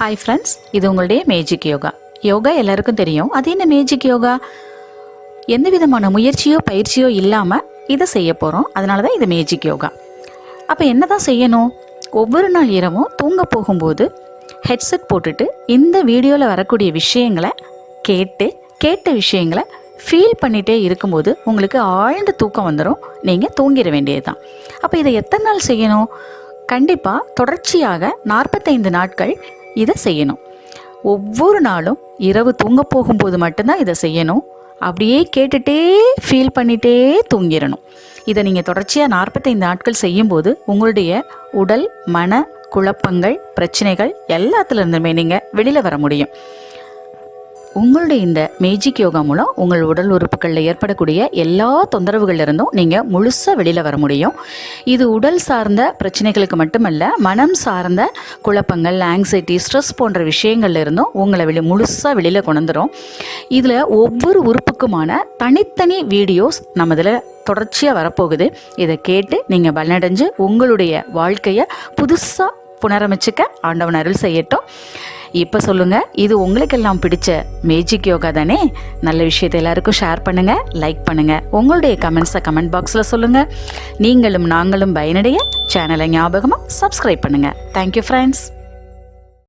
Hi friends இது உங்களுடைய magic yoga yoga எல்லாருக்கும் தெரியும். அது என்ன மேஜிக் யோகா எந்த விதமான முயற்சியோ பயிற்சியோ இல்லாமல் இதை செய்ய போகிறோம் அதனால தான் இது மேஜிக் யோகா அப்போ என்ன தான் செய்யணும்? ஒவ்வொரு நாள் இரவும் தூங்க போகும்போது ஹெட்செட் போட்டுட்டு இந்த வீடியோவில் வரக்கூடிய விஷயங்களை கேட்டு கேட்ட விஷயங்களை ஃபீல் பண்ணிகிட்டே இருக்கும்போது உங்களுக்கு ஆழ்ந்த தூக்கம் வந்துடும் நீங்கள் தூங்கிட வேண்டியது தான் அப்போ இதை எத்தனை நாள் செய்யணும்? கண்டிப்பாக தொடர்ச்சியாக நாற்பத்தைந்து நாட்கள் இதை செய்யணும். ஒவ்வொரு நாளும் இரவு தூங்க போகும்போது மட்டும்தான் இதை செய்யணும். அப்படியே கேட்டுட்டே ஃபீல் பண்ணிட்டே தூங்கிடணும். இதை நீங்கள் தொடர்ச்சியாக நாற்பத்தைந்து நாட்கள் செய்யும்போது உங்களுடைய உடல் மன குழப்பங்கள் பிரச்சனைகள் எல்லாத்துலேருந்துமே நீங்கள் வெளியில் வர முடியும். உங்களுடைய இந்த மேஜிக் யோகா மூலம் உங்கள் உடல் உறுப்புகளில் ஏற்படக்கூடிய எல்லா தொந்தரவுகளிலிருந்தும் நீங்கள் முழுசாக வெளியில் வர முடியும். இது உடல் சார்ந்த பிரச்சனைகளுக்கு மட்டுமல்ல மனம் சார்ந்த குழப்பங்கள் ஆங்ஸைட்டி ஸ்ட்ரெஸ் போன்ற விஷயங்கள்ல இருந்தும் உங்களை வெளி முழுசாக வெளியில் கொண்டுரும் இதில் ஒவ்வொரு உறுப்புக்குமான தனித்தனி வீடியோஸ் நம்ம இதில் தொடர்ச்சியாக வரப்போகுது. இதை கேட்டு நீங்கள் பலனடைஞ்சு உங்களுடைய வாழ்க்கையை புதுசாக புனரமைச்சிக்க ஆண்டவன் அருள் செய்யட்டும். இப்போ சொல்லுங்க இது உங்களுக்கெல்லாம் பிடிச்ச மேஜிக் யோகா தானே? நல்ல விஷயத்தை எல்லாருக்கும் ஷேர் பண்ணுங்க லைக் பண்ணுங்க. உங்களுடைய கமெண்ட்ஸை கமெண்ட் பாக்ஸில் சொல்லுங்க. நீங்களும் நாங்களும் பயனடைய சேனலை ஞாபகமாக சப்ஸ்கிரைப் பண்ணுங்க. Thank you friends